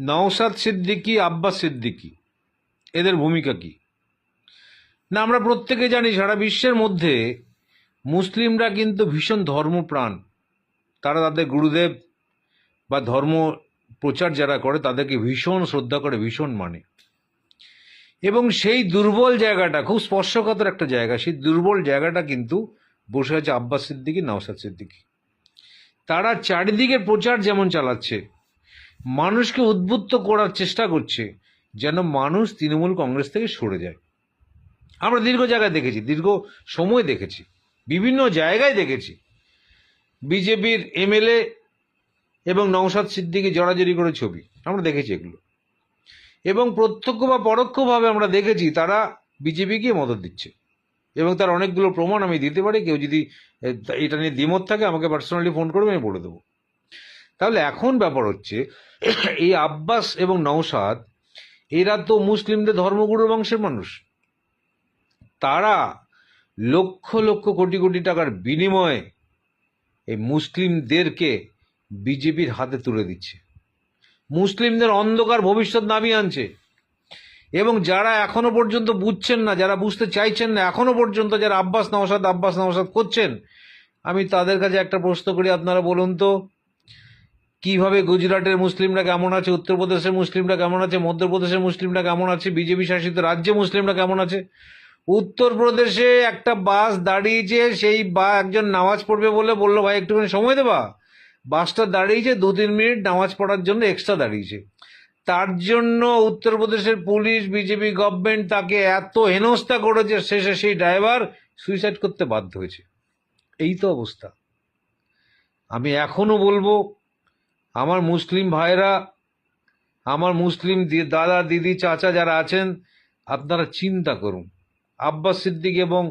নওসাদ সিদ্দিকী, আব্বাস সিদ্দিকী। এদের ভূমিকা কি? না, আমরা প্রত্যেকে জানি সারা বিশ্বের মধ্যে মুসলিমরা কিন্তু ভীষণ ধর্মপ্রাণ। তারা তাদের গুরুদেব বা ধর্ম প্রচার যারা করে, তাদেরকে ভীষণ শ্রদ্ধা করে, ভীষণ মানে। এবং সেই দুর্বল জায়গাটা, খুব স্পর্শকাতর একটা জায়গা, সেই দুর্বল জায়গাটা কিন্তু বসে আছে আব্বাস সিদ্দিকী নওসাদ সিদ্দিকী। তারা চারিদিকে প্রচার যেমন চালাচ্ছে মানুষকে উদ্বুদ্ধ করার চেষ্টা করছে যেন মানুষ তৃণমূল কংগ্রেস থেকে সরে যায়। আমরা দীর্ঘ জায়গায় দেখেছি, দীর্ঘ সময় দেখেছি, বিভিন্ন জায়গায় দেখেছি। বিজেপির এমএলএ এবং নওশাদ সিদ্দিকি জড়াজড়ি করে ছবি, আমরা দেখেছি এগুলো। এবং প্রত্যক্ষ বা পরোক্ষভাবে আমরা দেখেছি, তারা বিজেপিকে মদত দিচ্ছে। এবং তার অনেকগুলো প্রমাণ আমি দিতে পারি, কেউ যদি এটা নিয়ে দ্বিমত থাকে, আমাকে পার্সোনালি ফোন করবে, আমি বলে দেবো। তাহলে এখন ব্যাপার হচ্ছে, এই আব্বাস এবং নওশাদ, এরা তো মুসলিমদের ধর্মগুরু বংশের মানুষ। তারা লক্ষ লক্ষ কোটি কোটি টাকার বিনিময়ে এই মুসলিমদেরকে বিজেপির হাতে তুলে দিচ্ছে। মুসলিমদের অন্ধকার ভবিষ্যৎ নামিয়ে আনছে। এবং যারা এখনও পর্যন্ত বুঝছেন না, যারা বুঝতে চাইছেন না, এখনও পর্যন্ত যারা আব্বাস নওসাদ আব্বাস নওসাদ করছেন, আমি তাদের কাছে একটা প্রশ্ন করি, আপনারা বলুন তো কীভাবে গুজরাটের মুসলিমরা কেমন আছে, উত্তরপ্রদেশের মুসলিমরা কেমন আছে, মধ্যপ্রদেশের মুসলিমরা কেমন আছে, বিজেপি শাসিত রাজ্যে মুসলিমরা কেমন আছে? উত্তরপ্রদেশে একটা বাস দাঁড়িয়েছে, সেই বা একজন নামাজ পড়বে বলে বলল, ভাই, একটুখানি সময় দেবা? বাসটা দাঁড়িয়েছে দু তিন মিনিট নামাজ পড়ার জন্য এক্সট্রা দাঁড়িয়েছে। তার জন্য উত্তরপ্রদেশের পুলিশ, বিজেপি গভর্নমেন্ট তাকে এত হেনস্থা করেছে, শেষে সেই ড্রাইভার সুইসাইড করতে বাধ্য হয়েছে। এই তো অবস্থা। আমি এখনও বলব আমার মুসলিম ভাইরা আমার মুসলিম দাদা, দিদি, চাচা যারা আছেন, আপনারা চিন্তা করুন। আব্বাস সিদ্দিক এবং